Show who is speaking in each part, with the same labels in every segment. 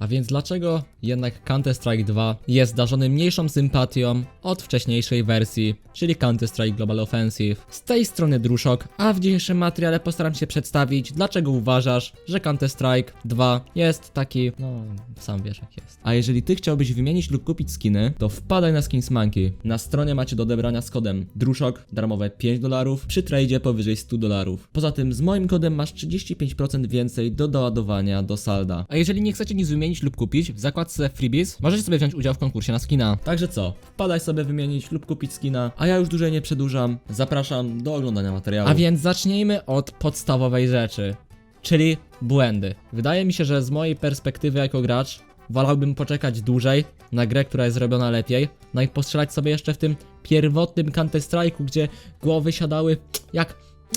Speaker 1: A więc dlaczego jednak Counter-Strike 2 jest darzony mniejszą sympatią od wcześniejszej wersji, czyli Counter-Strike Global Offensive? Z tej strony Druszok, a w dzisiejszym materiale postaram się przedstawić, dlaczego uważasz, że Counter-Strike 2 jest taki, no sam wiesz jak jest. A jeżeli ty chciałbyś wymienić lub kupić skiny, to wpadaj na Skins Monkey. Na stronie macie do odebrania z kodem Druszok, darmowe 5 dolarów, przy tradzie powyżej 100 dolarów. Poza tym z moim kodem masz 35% więcej do doładowania do salda. A jeżeli nie chcecie nic wymienić lub kupić, w zakładce Freebies możecie sobie wziąć udział w konkursie na skina. Także co, wpadaj sobie wymienić lub kupić skina, a ja już dłużej nie przedłużam, zapraszam do oglądania materiału. A więc zacznijmy od podstawowej rzeczy, czyli błędy. Wydaje mi się, że z mojej perspektywy jako gracz wolałbym poczekać dłużej na grę, która jest zrobiona lepiej, no i postrzelać sobie jeszcze w tym pierwotnym Counter-Strike'u, gdzie głowy siadały jak,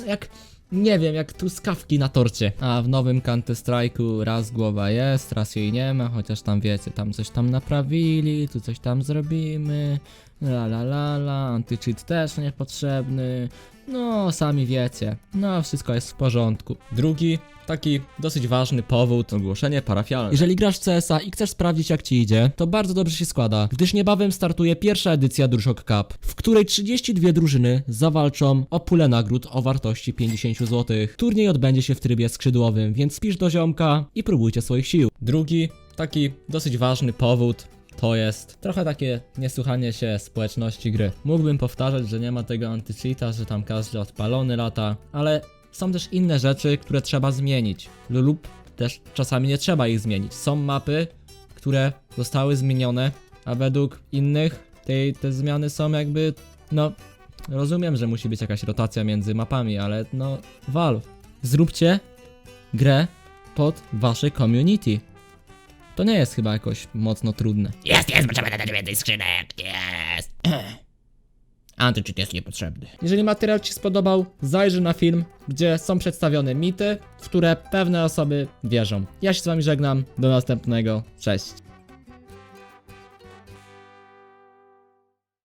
Speaker 1: jak, nie wiem, jak truskawki na torcie. A w nowym Counter-Strike'u raz głowa jest, raz jej nie ma, chociaż tam wiecie, tam coś tam naprawili, tu coś tam zrobimy, la la la la, anti-cheat też niepotrzebny, no sami wiecie, no wszystko jest w porządku. Drugi, taki dosyć ważny powód, ogłoszenie parafialne. Jeżeli grasz w CSa i chcesz sprawdzić jak ci idzie, to bardzo dobrze się składa, gdyż niebawem startuje pierwsza edycja Druszok Cup, w której 32 drużyny zawalczą o pulę nagród o wartości 50 zł. Turniej odbędzie się w trybie skrzydłowym, więc spisz do ziomka i próbujcie swoich sił. Drugi, taki dosyć ważny powód, to jest trochę takie niesłuchanie się społeczności gry. Mógłbym powtarzać, że nie ma tego anti-cheata, że tam każdy odpalony lata, ale są też inne rzeczy, które trzeba zmienić. Lub też czasami nie trzeba ich zmienić. Są mapy, które zostały zmienione, a według innych te zmiany są jakby, no, rozumiem, że musi być jakaś rotacja między mapami, ale no, Valve, zróbcie grę pod wasze community. To nie jest chyba jakoś mocno trudne.
Speaker 2: Jest, jest, potrzeba dać więcej skrzynek, jest. Antycheat jest niepotrzebny.
Speaker 1: Jeżeli materiał Ci spodobał, zajrzyj na film, gdzie są przedstawione mity, w które pewne osoby wierzą. Ja się z Wami żegnam, do następnego, cześć.